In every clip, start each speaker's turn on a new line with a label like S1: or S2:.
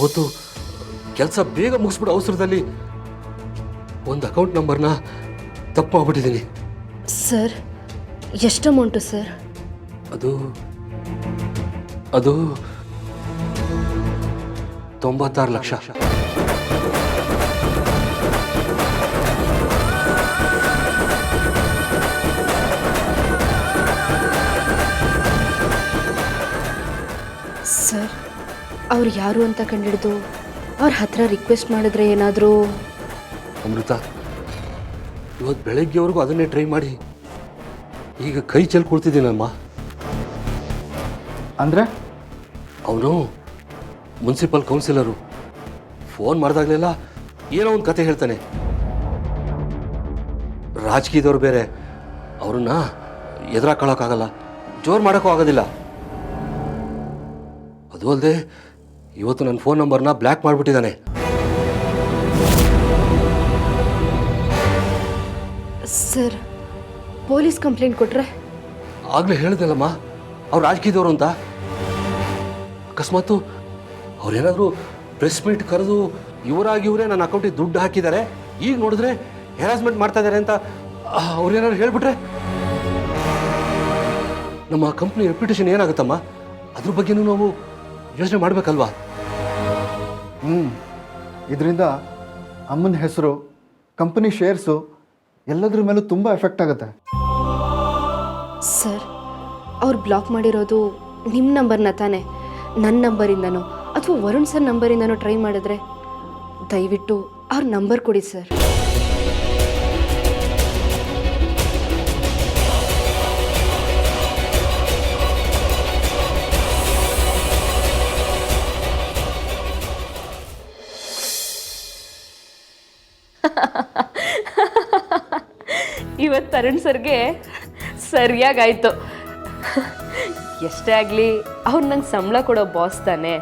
S1: ಅವತ್ತು ಕೆಲಸ ಬೇಗ ಮುಗಿಸ್ಬಿಡೋ ಅವಸರದಲ್ಲಿ ಒಂದು ಅಕೌಂಟ್ ನಂಬರ್ನ ತಪ್ಪು ಆಗ್ಬಿಟ್ಟಿದ್ದೀನಿ.
S2: ಸರ್ ಎಷ್ಟು ಅಮೌಂಟು ಸರ್?
S1: ಅದು ಅದು ತೊಂಬತ್ತಾರು ಲಕ್ಷ.
S2: ಸರ್ ಅವ್ರು ಯಾರು ಅಂತ ಕಂಡಿಡಿದು ಅವ್ರ ಹತ್ರ ರಿಕ್ವೆಸ್ಟ್ ಮಾಡಿದ್ರೆ ಏನಾದರೂ?
S1: ಅಮೃತ ಇವತ್ತು ಬೆಳಗ್ಗೆವರೆಗೂ ಅದನ್ನೇ ಟ್ರೈ ಮಾಡಿ. ಈಗ ಕೈ ಚೆಲ್ ಕುಳ್ತಿದ್ದೀನಮ್ಮ
S3: ಅಂದರೆ?
S1: ಅವನು ಮುನ್ಸಿಪಲ್ ಕೌನ್ಸಿಲರು. ಫೋನ್ ಮಾಡಿದಾಗಲೆಲ್ಲ ಏನೋ ಒಂದು ಕತೆ ಹೇಳ್ತಾನೆ. ರಾಜಕೀಯದವ್ರು ಬೇರೆ ಅವ್ರನ್ನ ಎದುರಾಕೊಳ್ಳೋಕ್ಕಾಗಲ್ಲ ಜೋರು ಮಾಡೋಕ್ಕೂ ಆಗೋದಿಲ್ಲ. ಅದು ಅಲ್ಲದೆ ಇವತ್ತು ನನ್ನ ಫೋನ್ ನಂಬರ್ನ ಬ್ಲ್ಯಾಕ್ ಮಾಡಿಬಿಟ್ಟಿದ್ದಾನೆ.
S2: ಸರ್ ಪೊಲೀಸ್ ಕಂಪ್ಲೇಂಟ್ ಕೊಟ್ರೆ?
S1: ಆಗಲೇ ಹೇಳಿದೆಲ್ಲಮ್ಮ ಅವ್ರು ರಾಜಕೀಯದವರು ಅಂತ. ಅಕಸ್ಮಾತು ಅವ್ರೇನಾದರೂ ಪ್ರೆಸ್ ಮೀಟ್ ಕರೆದು ಇವರಾಗಿ ಇವರೇ ನನ್ನ ಅಕೌಂಟಿಗೆ ದುಡ್ಡು ಹಾಕಿದ್ದಾರೆ ಈಗ ನೋಡಿದ್ರೆ ಹೆರಾಸ್ಮೆಂಟ್ ಮಾಡ್ತಾ ಇದ್ದಾರೆ ಅಂತ ಅವ್ರೇನಾದ್ರು ಹೇಳ್ಬಿಟ್ರೆ? ನಮ್ಮ ಕಂಪ್ನಿ ರೆಪ್ಯುಟೇಷನ್ ಏನಾಗುತ್ತಮ್ಮ? ಅದ್ರ ಬಗ್ಗೆನೂ ನಾವು ಯೋಚನೆ ಮಾಡಬೇಕಲ್ವಾ?
S3: ಹ್ಞೂ ಇದರಿಂದ ಅಮ್ಮನ ಹೆಸರು ಕಂಪನಿ ಶೇರ್ಸು ಎಲ್ಲದ್ರ ಮೇಲೂ ತುಂಬ ಎಫೆಕ್ಟ್ ಆಗುತ್ತೆ.
S2: ಸರ್ ಅವ್ರು ಬ್ಲಾಕ್ ಮಾಡಿರೋದು ನಿಮ್ಮ ನಂಬರ್ನ ತಾನೇ? ನನ್ನ ನಂಬರಿಂದನೋ ಅಥವಾ ವರುಣ್ ಸರ್ ನಂಬರಿಂದನೋ ಟ್ರೈ ಮಾಡಿದ್ರೆ? ದಯವಿಟ್ಟು ಅವ್ರ ನಂಬರ್ ಕೊಡಿ ಸರ್. ಇವತ್ತು ತರುಣ್ ಸರ್ಗೆ ಸರಿಯಾಗಾಯ್ತು. ಎಷ್ಟೇ ಆಗಲಿ, ಅವ್ರು ನಂಗೆ ಸಂಬಳ ಕೊಡೋ ಬಾಸ್ ತಾನೆ.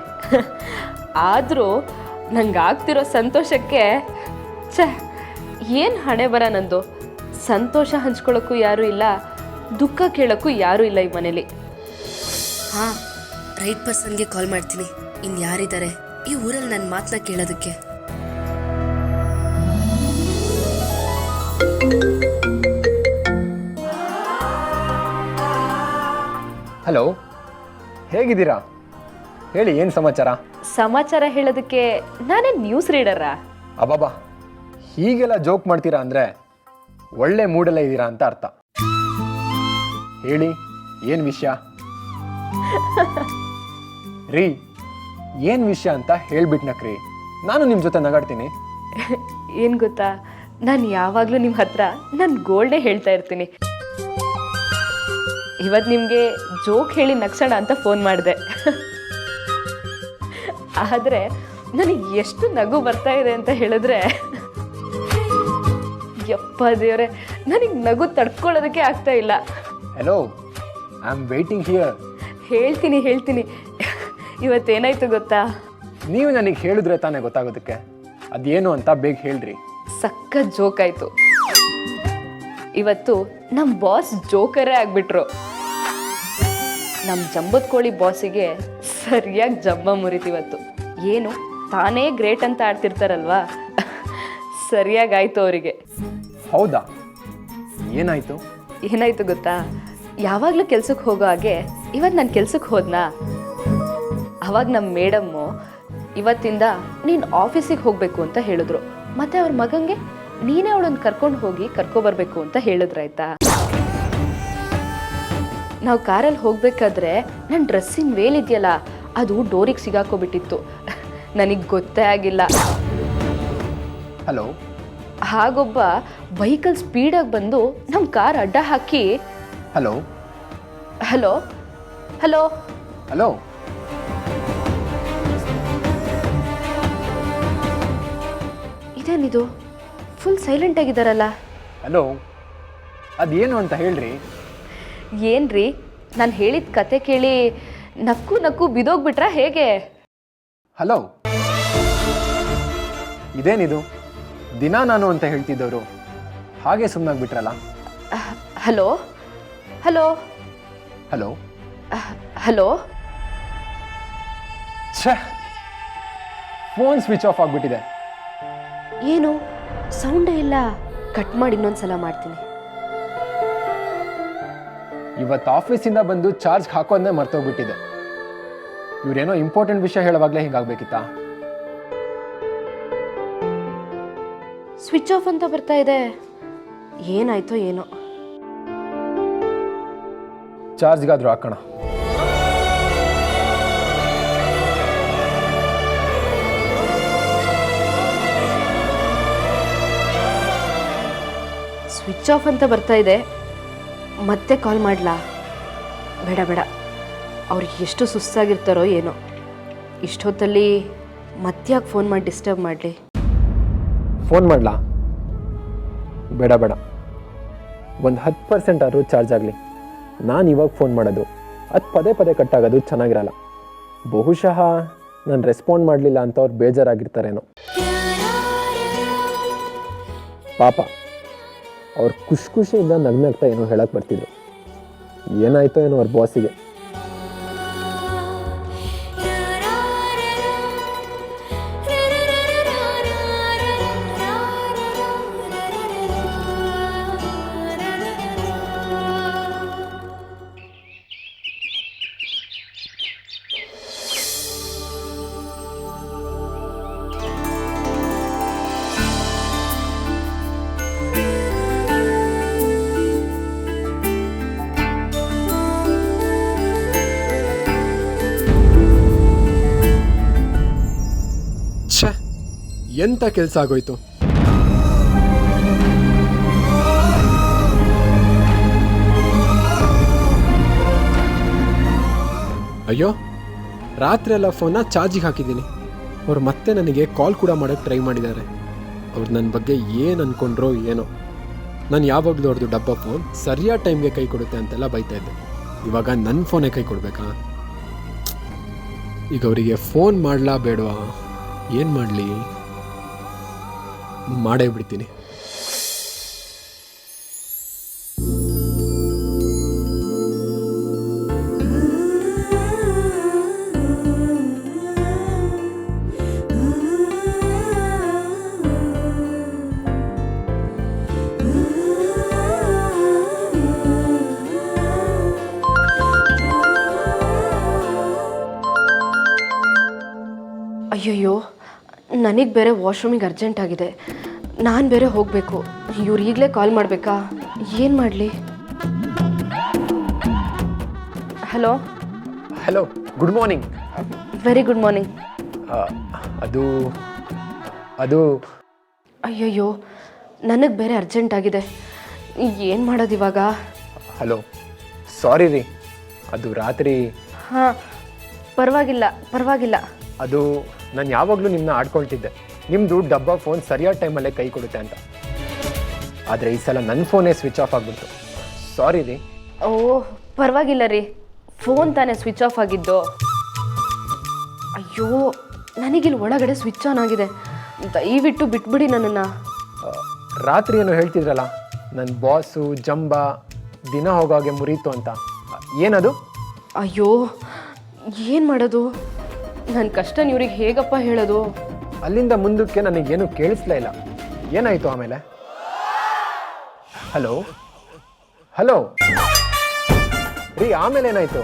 S2: ಆದರೂ ನಂಗೆ ಆಗ್ತಿರೋ ಸಂತೋಷಕ್ಕೆ, ಛೇ, ಏನು ಹಣೆ ಬರ ನಂದು? ಸಂತೋಷ ಹಂಚ್ಕೊಳ್ಳೋಕ್ಕೂ ಯಾರೂ ಇಲ್ಲ, ದುಃಖ ಕೇಳೋಕ್ಕೂ ಯಾರೂ ಇಲ್ಲ ಈ ಮನೇಲಿ.
S4: ಹಾಂ ರೈಟ್ ಪರ್ಸನ್ಗೆ ಕಾಲ್ ಮಾಡ್ತೀನಿ. ಇನ್ನು ಯಾರಿದ್ದಾರೆ ಈ ಊರಲ್ಲಿ ನನ್ನ ಮಾತನ್ನ ಕೇಳೋದಕ್ಕೆ.
S5: ಹಲೋ ಹೇಗಿದ್ದೀರಾ? ಹೇಳಿ ಏನು ಸಮಾಚಾರ?
S2: ಸಮಾಚಾರ ಹೇಳೋದಕ್ಕೆ ನಾನೇ ನ್ಯೂಸ್ ರೀಡರಾ
S5: ಅಬಾಬಾ ಹೀಗೆಲ್ಲ ಜೋಕ್ ಮಾಡ್ತೀರಾ ಅಂದರೆ ಒಳ್ಳೆ ಮೂಡಲ್ಲೇ ಇದ್ದೀರಾ ಅಂತ ಅರ್ಥ. ಹೇಳಿ ಏನು ವಿಷಯ? ರೀ ಏನು ವಿಷಯ ಅಂತ ಹೇಳ್ಬಿಟ್ನಕ್ರಿ ನಾನು ನಿಮ್ಮ ಜೊತೆ ನಗಾಡ್ತೀನಿ.
S2: ಏನು ಗೊತ್ತಾ ನಾನು ಯಾವಾಗಲೂ ನಿಮ್ಮ ಹತ್ರ ನನ್ನ ಗೋಲ್ಡೇ ಹೇಳ್ತಾ ಇರ್ತೀನಿ. ಇವತ್ತು ನಿಮಗೆ ಜೋಕ್ ಹೇಳಿ ನಗ್ಸೋಣ ಅಂತ ಫೋನ್ ಮಾಡಿದೆ. ಆದರೆ ನನಗೆ ಎಷ್ಟು ನಗು ಬರ್ತಾ ಇದೆ ಅಂತ ಹೇಳಿದ್ರೆ ಯಪ್ಪ ದೇವ್ರೆ ನನಗೆ ನಗು ತಡ್ಕೊಳ್ಳೋದಕ್ಕೆ ಆಗ್ತಾ ಇಲ್ಲ.
S5: Hello I am waiting here
S2: ಹೇಳ್ತೀನಿ. ಹೇಳ್ತೀನಿ ಇವತ್ತೇನಾಯ್ತು ಗೊತ್ತಾ?
S5: ನೀವು ನನಗೆ ಹೇಳಿದ್ರೆ ತಾನೇ ಗೊತ್ತಾಗೋದಕ್ಕೆ. ಅದೇನು ಅಂತ ಬೇಗ ಹೇಳ್ರಿ.
S2: ಸಕ್ಕ ಜೋಕ್ ಆಯ್ತು. ಇವತ್ತು ನಮ್ಮ ಬಾಸ್ ಜೋಕರೇ ಆಗ್ಬಿಟ್ರು. ನಮ್ಮ ಜಂಬದ ಕೋಳಿ ಬಾಸಿಗೆ ಸರಿಯಾಗಿ ಜಂಬ ಮುರಿತಿವತ್ತು ಏನು ತಾನೇ ಗ್ರೇಟ್ ಅಂತ ಆಡ್ತಿರ್ತಾರಲ್ವಾ? ಸರಿಯಾಗಾಯ್ತು ಅವರಿಗೆ.
S5: ಹೌದಾ? ಏನಾಯ್ತು?
S2: ಏನಾಯ್ತು ಗೊತ್ತಾ? ಯಾವಾಗಲೂ ಕೆಲ್ಸಕ್ಕೆ ಹೋಗೋ ಹಾಗೆ ಇವತ್ತು ನಾನು ಕೆಲ್ಸಕ್ಕೆ ಹೋದ್ನಾ? ಅವಾಗ ನಮ್ಮ ಮೇಡಮ್ಮು ಇವತ್ತಿಂದ ನೀನು ಆಫೀಸಿಗೆ ಹೋಗಬೇಕು ಅಂತ ಹೇಳಿದ್ರು. ಮತ್ತೆ ಅವ್ರ ಮಗಂಗೆ ನೀನೇ ಅವಳನ್ನು ಕರ್ಕೊಂಡು ಹೋಗಿ ಕರ್ಕೊಬರ್ಬೇಕು ಅಂತ ಹೇಳಿದ್ರಾಯ್ತಾ? ನಾವು ಕಾರಲ್ಲಿ ಹೋಗ್ಬೇಕಾದ್ರೆ ನನ್ನ ಡ್ರೆಸ್ಸಿನ ವೇಲ್ ಇದೆಯಲ್ಲ ಅದು ಡೋರಿಗೆ ಸಿಗಾಕೋಬಿಟ್ಟಿತ್ತು. ನನಗೆ ಗೊತ್ತೇ ಆಗಿಲ್ಲ.
S5: ಹಲೋ?
S2: ಹಾಗೊಬ್ಬ ವೆಹಿಕಲ್ ಸ್ಪೀಡಾಗಿ ಬಂದು ನಮ್ಮ ಕಾರ್ ಅಡ್ಡ ಹಾಕಿ
S5: ಹಲೋ?
S2: ಹಲೋ? ಹಲೋ?
S5: ಹಲೋ?
S2: ಇದೇನಿದು? ಫುಲ್ ಸೈಲೆಂಟ್ ಆಗಿದ್ದಾರಲ್ಲ
S5: ಹಲೋ? ಅದೇನು ಅಂತ ಹೇಳ್ರಿ?
S2: ಏನ್ರಿ? ನಾನು ಹೇಳಿದ ಕತೆ ಕೇಳಿ ನಕ್ಕು ನಕ್ಕು ಬಿದೋಗ್ಬಿಟ್ರ ಹೇಗೆ?
S5: ಹಲೋ. ಇದೇನಿದು? ದಿನ ನಾನು ಅಂತ ಹೇಳ್ತಿದ್ದವರು. ಹಾಗೆ ಸುಮ್ಮನಾಗ್ಬಿಟ್ರಲ್ಲ
S2: ಹಲೋ? ಹಲೋ?
S5: ಹಲೋ?
S2: ಹಲೋ?
S5: ಛೇ! ಫೋನ್ ಸ್ವಿಚ್ ಆಫ್ ಆಗ್ಬಿಟ್ಟಿದೆ.
S2: ಏನು? ಸೌಂಡೇ ಇಲ್ಲ. ಕಟ್ ಮಾಡಿ ಇನ್ನೊಂದ್ಸಲ ಮಾಡ್ತೀನಿ.
S5: ಇವತ್ತು ಆಫೀಸಿಂದ ಬಂದು ಚಾರ್ಜ್ ಹಾಕೋದನ್ನೇ ಮರ್ತೋಗ್ಬಿಟ್ಟಿದೆ. ಇವರೇನೋ ಇಂಪಾರ್ಟೆಂಟ್ ವಿಷಯ ಹೇಳುವಾಗಲೇ ಹೀಗಾಗಬೇಕಿತ್ತಾ?
S2: ಸ್ವಿಚ್ ಆಫ್ ಅಂತ ಬರ್ತಾ ಇದೆ. ಏನಾಯ್ತೋ ಏನೋ.
S5: ಚಾರ್ಜ್ಗಾದ್ರೂ ಹಾಕೋಣ.
S2: ಸ್ವಿಚ್ ಆಫ್ ಅಂತ ಬರ್ತಾ ಇದೆ. ಮತ್ತೆ ಕಾಲ್ ಮಾಡಲಾ? ಬೇಡ ಬೇಡ. ಅವ್ರಿಗೆ ಎಷ್ಟು ಸುಸ್ತಾಗಿರ್ತಾರೋ ಏನೋ. ಇಷ್ಟೊತ್ತಲ್ಲಿ ಮತ್ತ್ಯಾಕೆ ಫೋನ್ ಮಾಡಿ ಡಿಸ್ಟರ್ಬ್ ಮಾಡಲಿ?
S5: ಫೋನ್ ಮಾಡಲಾ? ಬೇಡ ಬೇಡ. ಒಂದು ಹತ್ತು ಪರ್ಸೆಂಟ್ ಆದರೂ ಚಾರ್ಜ್ ಆಗಲಿ. ನಾನು ಇವಾಗ ಫೋನ್ ಮಾಡೋದು. ಅದು ಪದೇ ಪದೇ ಕಟ್ಟಾಗೋದು ಚೆನ್ನಾಗಿರಲ್ಲ. ಬಹುಶಃ ನಾನು ರೆಸ್ಪಾಂಡ್ ಮಾಡಲಿಲ್ಲ ಅಂತ ಅವ್ರು ಬೇಜಾರಾಗಿರ್ತಾರೇನೋ. ಪಾಪ. ಅವ್ರು ಖುಷಿ ಖುಷಿಯಿಂದ ನಗ್ನಗ್ತಾ ಏನೋ ಹೇಳಕ್ಕೆ ಬರ್ತಿದ್ರು. ಏನಾಯ್ತೋ ಏನೋ ಅವ್ರ ಬಾಸಿಗೆ ಎಂಥ ಕೆಲಸ ಆಗೋಯ್ತು? ಅಯ್ಯೋ, ರಾತ್ರಿ ಎಲ್ಲ ಫೋನ್ನ ಚಾರ್ಜಿಗೆ ಹಾಕಿದ್ದೀನಿ. ಅವ್ರು ಮತ್ತೆ ನನಗೆ ಕಾಲ್ ಕೂಡ ಮಾಡೋಕ್ಕೆ ಟ್ರೈ ಮಾಡಿದ್ದಾರೆ. ಅವ್ರು ನನ್ನ ಬಗ್ಗೆ ಏನು ಅಂದ್ಕೊಂಡ್ರೋ ಏನೋ. ನಾನು ಯಾವಾಗಲೂ ಅವ್ರದ್ದು ಡಬ್ಬ ಫೋನ್ ಸರಿಯಾದ ಟೈಮ್ಗೆ ಕೈ ಕೊಡುತ್ತೆ ಅಂತೆಲ್ಲ ಬೈತಾ ಇದ್ದೆ. ಇವಾಗ ನನ್ನ ಫೋನೇ ಕೈ ಕೊಡಬೇಕಾ? ಈಗ ಅವರಿಗೆ ಫೋನ್ ಮಾಡಲಾ ಬೇಡವಾ? ಏನು ಮಾಡಲಿ? ಮಾಡೇ ಬಿಡ್ತೀನಿ.
S2: ನನಗೆ ಬೇರೆ ವಾಶ್ರೂಮಿಗೆ ಅರ್ಜೆಂಟ್ ಆಗಿದೆ. ನಾನು ಬೇರೆ ಹೋಗಬೇಕು. ಇವ್ರು ಈಗಲೇ ಕಾಲ್ ಮಾಡಬೇಕಾ? ಏನು ಮಾಡಲಿ? Hello?
S5: Hello good morning.
S2: Very good morning.
S5: ಅದು ಅದು.
S2: ಅಯ್ಯಯ್ಯೋ ನನಗೆ ಬೇರೆ ಅರ್ಜೆಂಟ್ ಆಗಿದೆ. ಏನು ಮಾಡೋದು ಇವಾಗ?
S5: ಹಲೋ ಸಾರಿ ರೀ. ಅದು ರಾತ್ರಿ
S2: ಹಾಂ ಪರವಾಗಿಲ್ಲ ಪರವಾಗಿಲ್ಲ.
S5: ಅದು ನಾನು ಯಾವಾಗಲೂ ನಿಮ್ಮನ್ನ ಆಡ್ಕೊಳ್ತಿದ್ದೆ. ನಿಮ್ಮದು ಡಬ್ಬ ಫೋನ್ ಸರಿಯಾದ ಟೈಮಲ್ಲೇ ಕೈ ಕೊಡುತ್ತೆ ಅಂತ. ಆದರೆ ಈ ಸಲ ನನ್ನ ಫೋನೇ ಸ್ವಿಚ್ ಆಫ್ ಆಗಿಬಿಡ್ತು. ಸಾರಿ ರೀ.
S2: ಓ ಪರವಾಗಿಲ್ಲ ರೀ. ಫೋನ್ ತಾನೇ ಸ್ವಿಚ್ ಆಫ್ ಆಗಿದ್ದು. ಅಯ್ಯೋ ನನಗಿಲ್ಲಿ ಒಳಗಡೆ ಸ್ವಿಚ್ ಆನ್ ಆಗಿದೆ. ದಯವಿಟ್ಟು ಬಿಟ್ಬಿಡಿ ನನ್ನನ್ನು.
S5: ರಾತ್ರಿ ಏನೋ ಹೇಳ್ತಿದ್ರಲ್ಲ ನನ್ನ ಬಾಸು ಜಂಬ ದಿನ ಹೋಗೋ ಹಾಗೆ ಮುರಿಯಿತು ಅಂತ. ಏನದು?
S2: ಅಯ್ಯೋ ಏನು ಮಾಡೋದು? ನನ್ನ ಕಷ್ಟ ಇವ್ರಿಗೆ ಹೇಗಪ್ಪ ಹೇಳೋದು?
S5: ಅಲ್ಲಿಂದ ಮುಂದಕ್ಕೆ ನನಗೇನು ಕೇಳಿಸ್ಲೇ ಇಲ್ಲ. ಏನಾಯಿತು ಆಮೇಲೆ? ಹಲೋ? ಹಲೋ? ರೀ ಆಮೇಲೆ ಏನಾಯಿತು?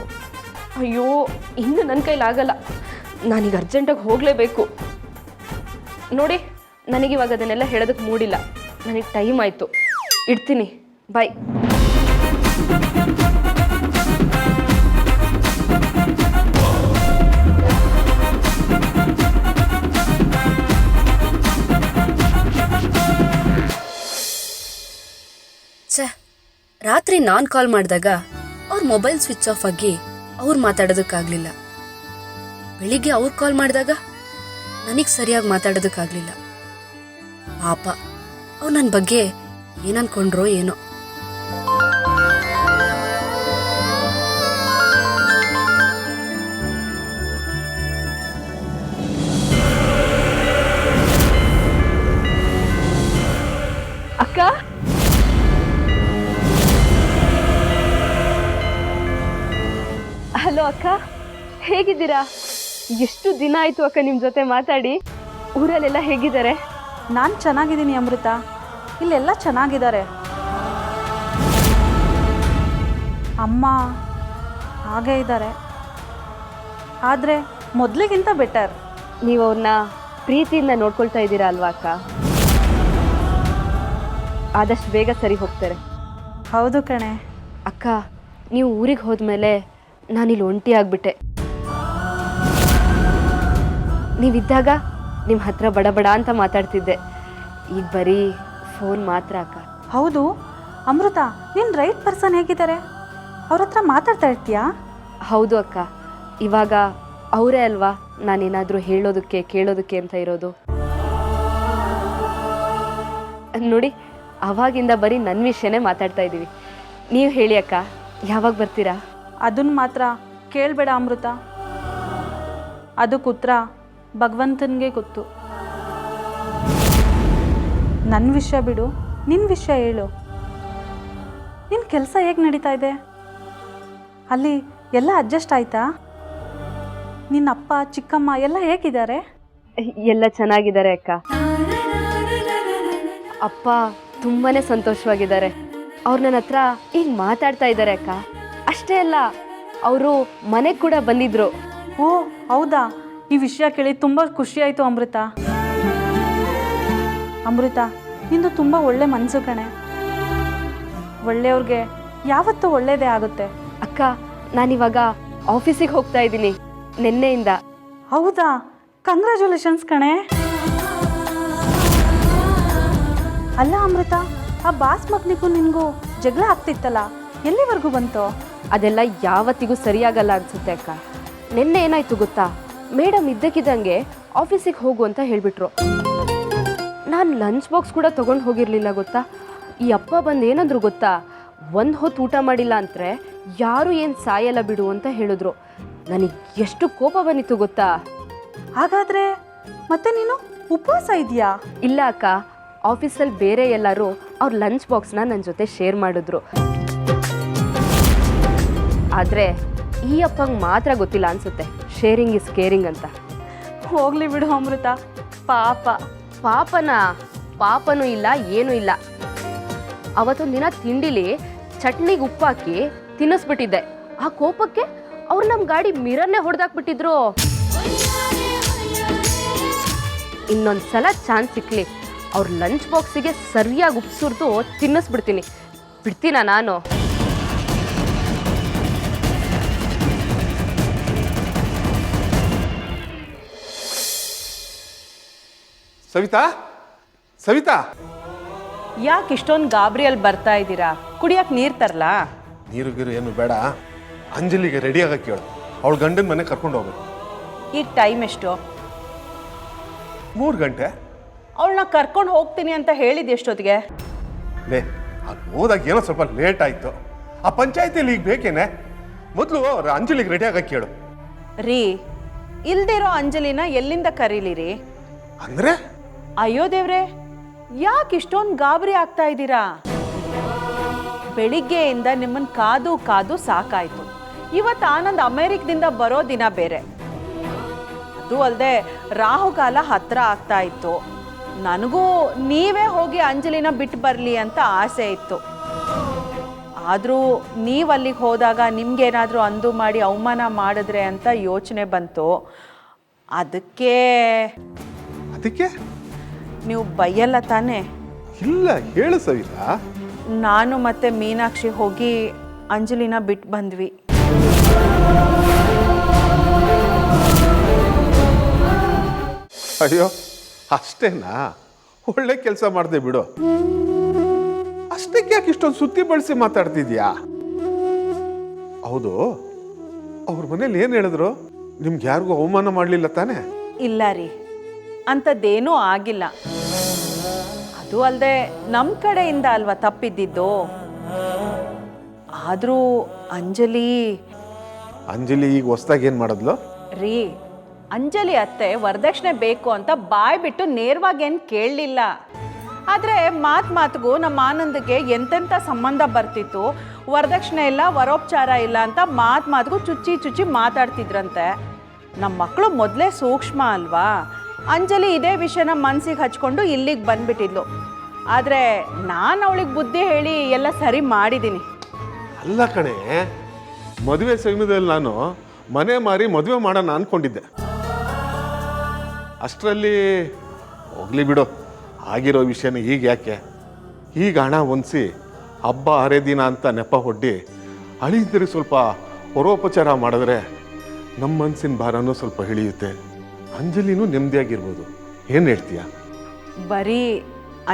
S2: ಅಯ್ಯೋ ಇನ್ನು ನನ್ನ ಕೈಲಾಗಲ್ಲ ನಾನೀಗ ಅರ್ಜೆಂಟಾಗಿ ಹೋಗಲೇಬೇಕು. ನೋಡಿ ನನಗಿವಾಗ ಅದನ್ನೆಲ್ಲ ಹೇಳೋದಕ್ಕೆ ಮೂಡಿಲ್ಲ. ನನಗೆ ಟೈಮ್ ಆಯಿತು. ಇಡ್ತೀನಿ. ಬಾಯ್.
S4: ರಾತ್ರಿ ನಾನ್ ಕಾಲ್ ಮಾಡಿದಾಗ ಅವ್ರ ಮೊಬೈಲ್ ಸ್ವಿಚ್ ಆಫ್ ಆಗಿ ಅವ್ರು ಮಾತಾಡೋದಕ್ಕಾಗ್ಲಿಲ್ಲ. ಬೆಳಿಗ್ಗೆ ಅವ್ರು ಕಾಲ್ ಮಾಡಿದಾಗ ನನಗೆ ಸರಿಯಾಗಿ ಮಾತಾಡೋದಕ್ಕಾಗ್ಲಿಲ್ಲ. ಪಾಪ, ಅವ್ರು ನನ್ನ ಬಗ್ಗೆ ಏನನ್ಕೊಂಡ್ರೋ ಏನೋ.
S2: ಅಕ್ಕ? ಹಲೋ ಅಕ್ಕ? ಹೇಗಿದ್ದೀರಾ? ಎಷ್ಟು ದಿನ ಆಯಿತು ಅಕ್ಕ ನಿಮ್ಮ ಜೊತೆ ಮಾತಾಡಿ? ಊರಲ್ಲೆಲ್ಲ ಹೇಗಿದ್ದಾರೆ?
S6: ನಾನು ಚೆನ್ನಾಗಿದ್ದೀನಿ ಅಮೃತ. ಇಲ್ಲೆಲ್ಲ ಚೆನ್ನಾಗಿದ್ದಾರೆ. ಅಮ್ಮ ಹಾಗೇ ಇದ್ದಾರೆ. ಆದರೆ ಮೊದಲಿಗಿಂತ ಬೆಟರ್
S2: ನೀವು ಅವ್ರನ್ನ ಪ್ರೀತಿಯಿಂದ ನೋಡ್ಕೊಳ್ತಾ ಇದ್ದೀರಾ ಅಲ್ವಾ ಅಕ್ಕ? ಆದಷ್ಟು ಬೇಗ ಸರಿ ಹೋಗ್ತಾರೆ.
S6: ಹೌದು ಕಣೆ.
S2: ಅಕ್ಕ ನೀವು ಊರಿಗೆ ಹೋದ್ಮೇಲೆ ನಾನಿಲ್ಲಿ ಒಂಟಿ ಆಗ್ಬಿಟ್ಟೆ. ನೀವಿದ್ದಾಗ ನಿಮ್ಮ ಹತ್ರ ಬಡಬಡ ಬಡ ಅಂತ ಮಾತಾಡ್ತಿದ್ದೆ. ಈಗ ಬರೀ ಫೋನ್ ಮಾತ್ರ ಅಕ್ಕ.
S6: ಹೌದು. ಅಮೃತ ನಿನ್ನ ರೈಟ್ ಪರ್ಸನ್ ಹೇಗಿದ್ದಾರೆ? ಅವ್ರ ಹತ್ರ ಮಾತಾಡ್ತಾ ಇರ್ತೀಯಾ?
S2: ಹೌದು ಅಕ್ಕ. ಇವಾಗ ಅವರೇ ಅಲ್ವಾ ನಾನೇನಾದರೂ ಹೇಳೋದಕ್ಕೆ ಕೇಳೋದಕ್ಕೆ ಅಂತ ಇರೋದು? ನೋಡಿ ಅವಾಗಿಂದ ಬರೀ ನನ್ನ ವಿಷಯನೇ ಮಾತಾಡ್ತಾ ಇದ್ದೀವಿ ನೀವು ಹೇಳಿ ಅಕ್ಕ ಯಾವಾಗ ಬರ್ತೀರಾ?
S6: ಅದನ್ನ ಮಾತ್ರ ಕೇಳಬೇಡ ಅಮೃತ. ಅದಕ್ಕೆ ಉತ್ತರ ಭಗವಂತನಿಗೆ ಗೊತ್ತು. ನನ್ನ ವಿಷಯ ಬಿಡು ನಿನ್ನ ವಿಷಯ ಹೇಳು. ನಿನ್ನ ಕೆಲಸ ಹೇಗೆ ನಡೀತಾ ಇದೆ? ಅಲ್ಲಿ ಎಲ್ಲ ಅಡ್ಜಸ್ಟ್ ಆಯ್ತಾ? ನಿನ್ನ ಅಪ್ಪ, ಚಿಕ್ಕಮ್ಮ ಎಲ್ಲ ಹೇಗಿದ್ದಾರೆ?
S2: ಎಲ್ಲ ಚೆನ್ನಾಗಿದ್ದಾರೆ ಅಕ್ಕ. ಅಪ್ಪ ತುಂಬಾನೇ ಸಂತೋಷವಾಗಿದ್ದಾರೆ. ಅವ್ರು ನನ್ನ ಹತ್ರ ಈಗ ಮಾತಾಡ್ತಾ ಇದ್ದಾರೆ ಅಕ್ಕ? ಅಷ್ಟೇ ಅಲ್ಲ ಅವರು ಮನೆಗೆ ಕೂಡ ಬಂದಿದ್ರು.
S6: ಓ ಹೌದಾ? ಈ ವಿಷಯ ಕೇಳಿ ತುಂಬ ಖುಷಿ ಆಯ್ತು ಅಮೃತ. ಅಮೃತ ಇಂದು ತುಂಬ ಒಳ್ಳೆ ಮನಸ್ಸು ಕಣೆ. ಒಳ್ಳೆಯವ್ರಿಗೆ ಯಾವತ್ತೂ ಒಳ್ಳೇದೇ ಆಗುತ್ತೆ.
S2: ಅಕ್ಕ ನಾನಿವಾಗ ಆಫೀಸಿಗೆ ಹೋಗ್ತಾ ಇದ್ದೀನಿ ನಿನ್ನೆಯಿಂದ.
S6: ಹೌದಾ? ಕಂಗ್ರ್ಯಾಚುಲೇಷನ್ಸ್ ಕಣೆ. ಅಲ್ಲ ಅಮೃತ ಆ ಬಾಸ್ ಮಗನಿಗೂ ನಿನಗೂ ಜಗಳ ಆಗ್ತಿತ್ತಲ್ಲ? ಎಲ್ಲಿವರೆಗೂ ಬಂತು?
S2: ಅದೆಲ್ಲ ಯಾವತ್ತಿಗೂ ಸರಿಯಾಗಲ್ಲ ಅನ್ಸುತ್ತೆ ಅಕ್ಕ. ನಿನ್ನೆ ಏನಾಯ್ತು ಗೊತ್ತಾ? ಮೇಡಮ್ ಇದ್ದಕ್ಕಿದ್ದಂಗೆ ಆಫೀಸಿಗೆ ಹೋಗು ಅಂತ ಹೇಳಿಬಿಟ್ರು. ನಾನು ಲಂಚ್ ಬಾಕ್ಸ್ ಕೂಡ ತೊಗೊಂಡು ಹೋಗಿರಲಿಲ್ಲ ಗೊತ್ತಾ? ಈ ಅಪ್ಪ ಬಂದು ಏನಂದ್ರು ಗೊತ್ತಾ? ಒಂದು ಹೊತ್ತು ಊಟ ಮಾಡಿಲ್ಲ ಅಂದರೆ ಯಾರು ಏನು ಸಾಯಲ್ಲ ಬಿಡು ಅಂತ ಹೇಳಿದ್ರು. ನನಗೆ ಎಷ್ಟು ಕೋಪ ಬಂದಿತ್ತು ಗೊತ್ತಾ?
S6: ಹಾಗಾದರೆ ಮತ್ತೆ ನೀನು ಉಪವಾಸ ಇದೆಯಾ?
S2: ಇಲ್ಲ ಅಕ್ಕ ಆಫೀಸಲ್ಲಿ ಬೇರೆ ಎಲ್ಲರೂ ಅವ್ರ ಲಂಚ್ ಬಾಕ್ಸ್ನ ನನ್ನ ಜೊತೆ ಶೇರ್ ಮಾಡಿದ್ರು. ಆದರೆ ಈ ಅಪ್ಪಂಗೆ ಮಾತ್ರ ಗೊತ್ತಿಲ್ಲ ಅನಿಸುತ್ತೆ. ಶೇರಿಂಗ್ ಇಸ್ ಕೇರಿಂಗ್ ಅಂತ.
S6: ಹೋಗ್ಲಿ ಬಿಡು ಅಮೃತ. ಪಾಪ.
S2: ಪಾಪನ ಪಾಪನೂ ಇಲ್ಲ ಏನೂ ಇಲ್ಲ. ಅವತ್ತೊಂದು ದಿನ ತಿಂಡಿಲಿ ಚಟ್ನಿಗೆ ಉಪ್ಪಾಕಿ ತಿನ್ನಿಸ್ಬಿಟ್ಟಿದ್ದೆ. ಆ ಕೋಪಕ್ಕೆ ಅವ್ರು ನಮ್ಮ ಗಾಡಿ ಮಿರನ್ನೇ ಹೊಡೆದಾಕ್ಬಿಟ್ಟಿದ್ರು. ಇನ್ನೊಂದು ಸಲ ಚಾನ್ಸ್ ಸಿಕ್ಲಿ. ಅವ್ರ ಲಂಚ್ ಬಾಕ್ಸಿಗೆ ಸರಿಯಾಗಿ ಉಪ್ಸುರ್ದು ಸುರಿದು ತಿನ್ನಿಸ್ಬಿಡ್ತೀನಿ. ಬಿಡ್ತೀನ ನಾನು?
S7: ಸವಿತಾ? ಸವಿತಾ?
S8: ಯಾಕೆ ಇಷ್ಟೊಂದು ಗಾಬರಿಯಲ್ಲಿ ಬರ್ತಾ ಇದ್ದೀರಾ? ಕುಡಿಯಕ್ಕೆ ನೀರು ತರಲಾ?
S7: ನೀರು ಗೀರು ಏನು ಬೇಡ. ಅಂಜಲಿಗೆ ರೆಡಿ ಆಗಕ್ಕೆ ಕೇಳು ಅವಳು ಗಂಡನ ಮನೆ ಕರ್ಕೊಂಡು ಹೋಗ್ಬೇಕು.
S8: ಈಗ ಟೈಮ್ ಎಷ್ಟು?
S7: ಮೂರು ಗಂಟೆ.
S8: ಅವಳನ್ನ ಕರ್ಕೊಂಡು ಹೋಗ್ತೀನಿ ಅಂತ ಹೇಳಿದ್ದು ಎಷ್ಟೊತ್ತಿಗೆ?
S7: ಲೇ ಅದು ಹೋದಾಗ ಏನೋ ಸ್ವಲ್ಪ ಲೇಟ್ ಆಯ್ತು. ಆ ಪಂಚಾಯತಿಯಲ್ಲಿ ಈಗ ಬೇಕೇನೆ? ಮೊದಲು ಅವ್ರ ಅಂಜಲಿಗೆ ರೆಡಿ ಆಗಕ್ಕೆ ಕೇಳು
S8: ರೀ ಇಲ್ದಿರೋ ಅಂಜಲಿನ ಎಲ್ಲಿಂದ ಕರೀಲಿರಿ
S7: ಅಂದ್ರೆ?
S8: ಅಯ್ಯೋ ದೇವ್ರೆ, ಯಾಕೆ ಇಷ್ಟೊಂದು ಗಾಬರಿ ಆಗ್ತಾ ಇದ್ದೀರಾ? ಬೆಳಿಗ್ಗೆಯಿಂದ ನಿಮ್ಮನ್ನು ಕಾದು ಕಾದು ಸಾಕಾಯ್ತು. ಇವತ್ತು ಆನಂದ್ ಅಮೇರಿಕದಿಂದ ಬರೋ ದಿನ ಬೇರೆ. ಅದು ಅಲ್ಲದೆ ರಾಹುಕಾಲ ಹತ್ರ ಆಗ್ತಾ ಇತ್ತು. ನನಗೂ ನೀವೇ ಹೋಗಿ ಅಂಜಲಿನ ಬಿಟ್ಟು ಬರಲಿ ಅಂತ ಆಸೆ ಇತ್ತು. ಆದರೂ ನೀವು ಅಲ್ಲಿಗೆ ಹೋದಾಗ ನಿಮ್ಗೇನಾದರೂ ಅಂದು ಮಾಡಿ ಅವಮಾನ ಮಾಡಿದ್ರೆ ಅಂತ ಯೋಚನೆ ಬಂತು. ಅದಕ್ಕೆ
S7: ಅದಕ್ಕೆ?
S8: ನೀವು ಬೈಯಲ್ಲ ತಾನೇ?
S7: ಇಲ್ಲ ಹೇಳು ಸವಿತಾ.
S8: ನಾನು ಮತ್ತೆ ಮೀನಾಕ್ಷಿ ಹೋಗಿ ಅಂಜಲಿನ ಬಿಟ್ಟು ಬಂದ್ವಿ.
S7: ಅಯ್ಯೋ ಅಷ್ಟೇನಾ? ಒಳ್ಳೆ ಕೆಲಸ ಮಾಡಿದೆ ಬಿಡು. ಅಷ್ಟಕ್ಕೆ ಯಾಕೆ ಇಷ್ಟೊಂದು ಸುತ್ತಿ ಬಳಸಿ ಮಾತಾಡ್ತಿದ್ಯಾ? ಹೌದು ಅವ್ರ ಮನೇಲಿ ಏನು ಹೇಳಿದ್ರು? ನಿಮ್ಗೆ ಯಾರಿಗೂ ಅವಮಾನ ಮಾಡಲಿಲ್ಲ ತಾನೇ?
S8: ಇಲ್ಲ ರೀ. ಅಂಥದ್ದೇನೂ ಆಗಿಲ್ಲ. ಅದು ಅಲ್ಲದೆ ನಮ್ಮ ಕಡೆಯಿಂದ ಅಲ್ವಾ ತಪ್ಪಿದ್ದಿದ್ದು? ಆದರೂ ಅಂಜಲಿ
S7: ಅಂಜಲಿ ಈಗ ಹೊಸ್ದಾಗಿ ಏನು ಮಾಡಿದ್ಲು?
S8: ರೀ ಅಂಜಲಿ ಅತ್ತೆ ವರದಕ್ಷಿಣೆ ಬೇಕು ಅಂತ ಬಾಯ್ ಬಿಟ್ಟು ನೇರವಾಗಿ ಏನು ಕೇಳಲಿಲ್ಲ. ಆದರೆ ಮಾತು ಮಾತಿಗೂ ನಮ್ಮ ಆನಂದಿಗೆ ಎಂತೆಂಥ ಸಂಬಂಧ ಬರ್ತಿತ್ತು? ವರದಕ್ಷಿಣೆ ಇಲ್ಲ ವರೋಪಚಾರ ಇಲ್ಲ ಅಂತ ಮಾತು ಮಾತಿಗೂ ಚುಚ್ಚಿ ಚುಚ್ಚಿ ಮಾತಾಡ್ತಿದ್ರಂತೆ. ನಮ್ಮ ಮಕ್ಕಳು ಮೊದಲೇ ಸೂಕ್ಷ್ಮ ಅಲ್ವಾ? ಅಂಜಲಿ ಇದೇ ವಿಷಯನ ಮನ್ಸಿಗೆ ಹಚ್ಕೊಂಡು ಇಲ್ಲಿಗೆ ಬಂದ್ಬಿಟ್ಟಿದ್ಲು. ಆದರೆ ನಾನು ಅವಳಿಗೆ ಬುದ್ಧಿ ಹೇಳಿ ಎಲ್ಲ ಸರಿ ಮಾಡಿದ್ದೀನಿ
S7: ಅಲ್ಲ ಕಣೆ, ಮದುವೆ ಸಮಯದಲ್ಲಿ ನಾನು ಮನೆ ಮಾರಿ ಮದುವೆ ಮಾಡೋಣ ಅಂದ್ಕೊಂಡಿದ್ದೆ ಅಷ್ಟರಲ್ಲಿ ಹೋಗ್ಲಿ ಬಿಡು, ಆಗಿರೋ ವಿಷಯನ ಈಗ ಯಾಕೆ? ಈಗ ಹಣ ಹೊಂದಿಸಿ ಹಬ್ಬ ಹರಿದಿನ ಅಂತ ನೆಪ ಹೊಡ್ಡಿ ಅಳಿದ್ರೆ ಸ್ವಲ್ಪ ಪರೋಪಚಾರ ಮಾಡಿದ್ರೆ ನಮ್ಮ ಮನಸ್ಸಿನ ಭಾರನೂ ಸ್ವಲ್ಪ ಇಳಿಯುತ್ತೆ. ಅಂಜಲಿನೂ ನೆಮ್ಮದಿಯಾಗಿರ್ಬೋದು. ಏನು ಹೇಳ್ತೀಯ?
S8: ಬರೀ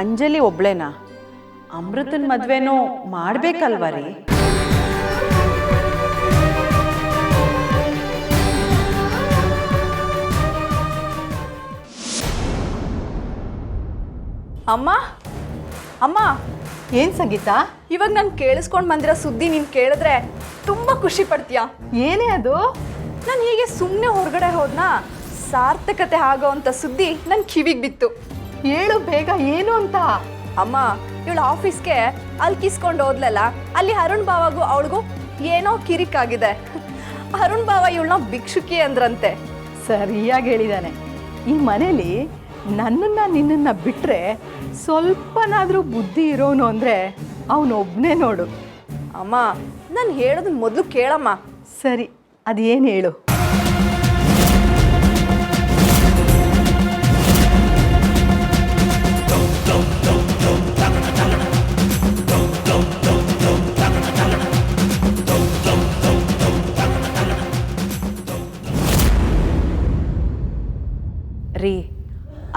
S8: ಅಂಜಲಿ ಒಬ್ಳೇನಾ? ಅಮೃತನ ಮದ್ವೆನೂ ಮಾಡ್ಬೇಕಲ್ವ ರೀ?
S9: ಅಮ್ಮ? ಅಮ್ಮ?
S10: ಏನ್ ಸಂಗೀತ?
S9: ಇವಾಗ ನಾನು ಕೇಳಿಸ್ಕೊಂಡು ಬಂದಿರೋ ಸುದ್ದಿ ನೀನು ಕೇಳಿದ್ರೆ ತುಂಬ ಖುಷಿ ಪಡ್ತೀಯಾ?
S10: ಏನೇ ಅದು?
S9: ನಾನು ಹೀಗೆ ಸುಮ್ಮನೆ ಹೊರಗಡೆ ಹೋದ್ನಾ? ಸಾರ್ಥಕತೆ ಆಗೋ ಅಂಥ ಸುದ್ದಿ ನನ್ನ ಕಿವಿಗೆ ಬಿತ್ತು.
S10: ಹೇಳು ಬೇಗ ಏನು ಅಂತ?
S9: ಅಮ್ಮ ಇವಳು ಆಫೀಸ್ಗೆ ಅಲ್ಲಿ ಕಿಸ್ಕೊಂಡು ಹೋದ್ಲಲ್ಲ ಅಲ್ಲಿ ಅರುಣ್ ಬಾವಾಗೂ ಅವಳಿಗೂ ಏನೋ ಕಿರಿಕಾಗಿದೆ. ಅರುಣ್ ಬಾವ ಇವಳನ್ನ ಭಿಕ್ಷುಕಿ ಅಂದ್ರಂತೆ.
S10: ಸರಿಯಾಗಿ ಹೇಳಿದಾನೆ. ಈ ಮನೇಲಿ ನನ್ನನ್ನ ನಿನ್ನನ್ನ ಬಿಟ್ಟರೆ ಸ್ವಲ್ಪನಾದರೂ ಬುದ್ಧಿ ಇರೋನು ಅಂದ್ರೆ ಅವನೊಬ್ನೇ ನೋಡು.
S9: ಅಮ್ಮ ನಾನು ಹೇಳೋದು ಮೊದಲು ಕೇಳಮ್ಮ.
S10: ಸರಿ ಅದೇನು ಹೇಳು?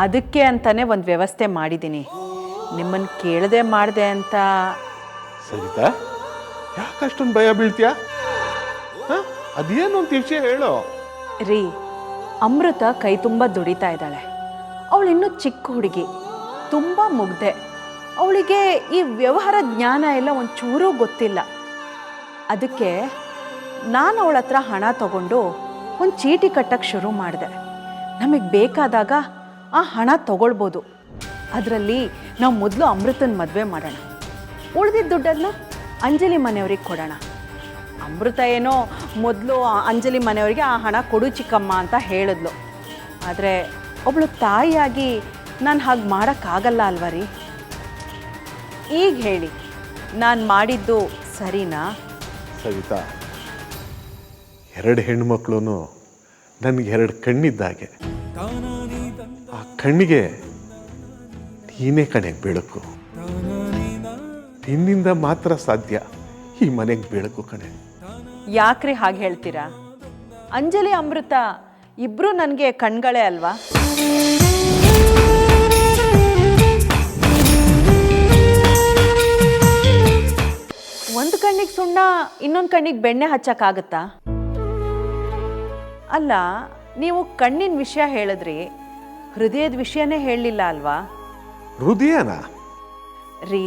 S8: ಅದಕ್ಕೆ ಅಂತಲೇ ಒಂದು ವ್ಯವಸ್ಥೆ ಮಾಡಿದ್ದೀನಿ ನಿಮ್ಮನ್ನು ಕೇಳದೆ ಮಾಡಿದೆ ಅಂತ.
S7: ಸರಿತಾ ಯಾಕಷ್ಟೊಂದು ಭಯ ಬೀಳ್ತೀಯ? ಅದೇನು ಅಂತ ವಿಷಯ ಹೇಳು?
S8: ರೀ ಅಮೃತ ಕೈ ತುಂಬ ದುಡಿತಾ ಇದ್ದಾಳೆ. ಅವಳು ಇನ್ನೂ ಚಿಕ್ಕ ಹುಡುಗಿ ತುಂಬ ಮುಗ್ದೆ ಅವಳಿಗೆ ಈ ವ್ಯವಹಾರ ಜ್ಞಾನ ಎಲ್ಲ ಒಂಚೂರೂ ಗೊತ್ತಿಲ್ಲ. ಅದಕ್ಕೆ ನಾನು ಅವಳ ಹತ್ರ ಹಣ ತಗೊಂಡು ಒಂದು ಚೀಟಿ ಕಟ್ಟಕ್ಕೆ ಶುರು ಮಾಡಿದೆ. ನಮಗೆ ಬೇಕಾದಾಗ ಆ ಹಣ ತಗೊಳ್ಬೋದು. ಅದರಲ್ಲಿ ನಾವು ಮೊದಲು ಅಮೃತನ ಮದುವೆ ಮಾಡೋಣ. ಉಳಿದಿದ್ದ ದುಡ್ಡನ್ನು ಅಂಜಲಿ ಮನೆಯವ್ರಿಗೆ ಕೊಡೋಣ. ಅಮೃತ ಏನೋ ಮೊದಲು ಅಂಜಲಿ ಮನೆಯವರಿಗೆ ಆ ಹಣ ಕೊಡು ಚಿಕ್ಕಮ್ಮ ಅಂತ ಹೇಳಿದ್ಲು. ಆದರೆ ಒಬ್ಬಳು ತಾಯಿಯಾಗಿ ನಾನು ಹಾಗೆ ಮಾಡೋಕ್ಕಾಗಲ್ಲ ಅಲ್ವ ರೀ? ಈಗ ಹೇಳಿ ನಾನು ಮಾಡಿದ್ದು ಸರಿನಾ?
S7: ಸವಿತಾ ಎರಡು ಹೆಣ್ಮಕ್ಳು ನನಗೆ ಎರಡು ಕಣ್ಣಿದ್ದಾಗೆ. ಕಣ್ಣಿಗೆ ನೀನೇ ಕಣೆಗೆ ಬೆಳಕು. ನಿನ್ನಿಂದ ಮಾತ್ರ ಸಾಧ್ಯ ಈ ಮನೆಗೆ ಬೆಳಕು ಕಣೆ.
S8: ಯಾಕ್ರಿ ಹಾಗೆ ಹೇಳ್ತೀರಾ? ಅಂಜಲಿ, ಅಮೃತ ಇಬ್ರು ನನಗೆ ಕಣ್ಗಳೇ ಅಲ್ವಾ? ಒಂದು ಕಣ್ಣಿಗೆ ಸುಣ್ಣ, ಇನ್ನೊಂದು ಕಣ್ಣಿಗೆ ಬೆಣ್ಣೆ ಹಚ್ಚಕ್ಕಾಗತ್ತಾ? ಅಲ್ಲ, ನೀವು ಕಣ್ಣಿನ ವಿಷಯ ಹೇಳಿದ್ರಿ ಹೃದಯದ ವಿಷಯನೇ ಹೇಳಲಿಲ್ಲ ಅಲ್ವಾ?
S7: ಹೃದಯನ?
S8: ರೀ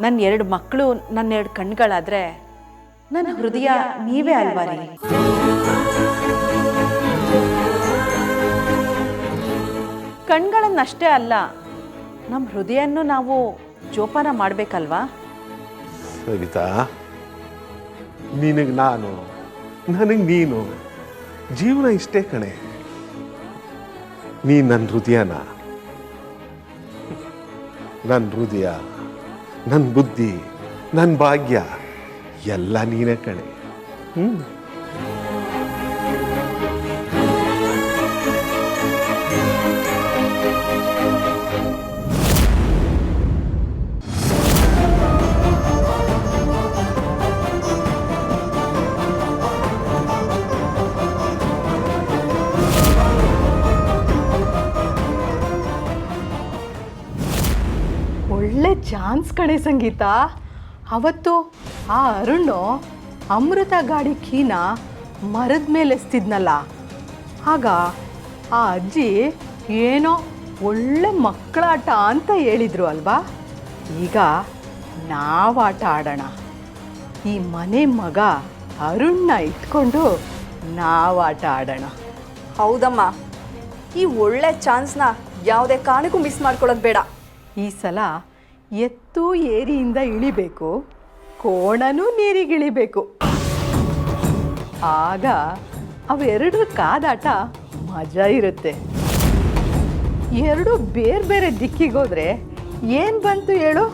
S8: ನನ್ನ ಎರಡು ಮಕ್ಕಳು ನನ್ನ ಎರಡು ಕಣ್ಗಳಾದ್ರೆ ನನ್ನ ಹೃದಯ ನೀವೇ ಅಲ್ವಾ ರೀ? ಕಣ್ಗಳನ್ನಷ್ಟೇ ಅಲ್ಲ ನಮ್ಮ ಹೃದಯನ್ನು ನಾವು ಜೋಪಾನ ಮಾಡಬೇಕಲ್ವಾ?
S7: ಸವಿತಾ ನಿನಗೆ ನಾನು ನನಗೆ ನೀನು ಜೀವನ ಇಷ್ಟೇ ಕಣೆ. ನೀ ನನ್ನ ಹೃದಯನ? ನನ್ನ ಹೃದಯ ನನ್ನ ಬುದ್ಧಿ ನನ್ನ ಭಾಗ್ಯ ಎಲ್ಲ ನೀನೇ ಕಣೆ. ಹ್ಞೂ
S10: ಚಾನ್ಸ್ ಕಣೆ ಸಂಗೀತ. ಅವತ್ತು ಆ ಅರುಣು ಅಮೃತ ಗಾಡಿ ಕೀನ ಮರದ ಮೇಲೆ ಎಸ್ತಿದ್ನಲ್ಲ. ಆಗ ಆ ಅಜ್ಜಿ ಏನೋ ಒಳ್ಳೆ ಮಕ್ಕಳಾಟ ಅಂತ ಹೇಳಿದ್ರು ಅಲ್ವಾ? ಈಗ ನಾವಾಟ ಆಟ ಆಡೋಣ. ಈ ಮನೆ ಮಗ ಅರುಣ್ನ ಇಟ್ಕೊಂಡು ನಾವು ಆಟ ಆಡೋಣ.
S9: ಹೌದಮ್ಮ. ಈ ಒಳ್ಳೆ ಚಾನ್ಸ್ನ ಯಾವುದೇ ಕಾರಣಕ್ಕೂ ಮಿಸ್ ಮಾಡ್ಕೊಳ್ಳೋದು ಬೇಡ.
S10: ಈ ಸಲ ಎತ್ತು ಏರಿಯಿಂದ ಇಳಿಬೇಕು, ಕೋಣನೂ ನೀರಿಗಿಳಿಬೇಕು. ಆಗ ಅವೆರಡು ಕಾದಾಟ ಮಜಾ ಇರುತ್ತೆ. ಎರಡು ಬೇರೆ ಬೇರೆ ದಿಕ್ಕಿಗೋದ್ರೆ ಏನು ಬಂತು ಹೇಳು?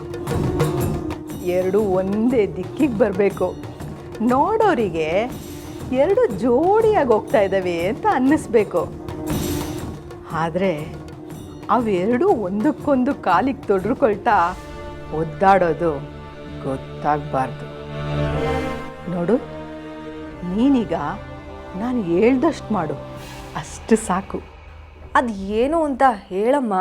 S10: ಎರಡು ಒಂದೇ ದಿಕ್ಕಿಗೆ ಬರಬೇಕು. ನೋಡೋರಿಗೆ ಎರಡು ಜೋಡಿಯಾಗಿ ಹೋಗ್ತಾ ಇದ್ದಾವೆ ಅಂತ ಅನ್ನಿಸ್ಬೇಕು. ಆದರೆ ಅವೆರಡೂ ಒಂದಕ್ಕೊಂದು ಕಾಲಿಗೆ ತೊಡ್ರುಕೊಳ್ತಾ ಒದ್ದಾಡೋದು ಗೊತ್ತಾಗಬಾರ್ದು. ನೋಡು, ನೀನೀಗ ನಾನು ಹೇಳ್ದಷ್ಟು ಮಾಡು, ಅಷ್ಟು ಸಾಕು.
S9: ಅದು ಏನು ಅಂತ ಹೇಳಮ್ಮ.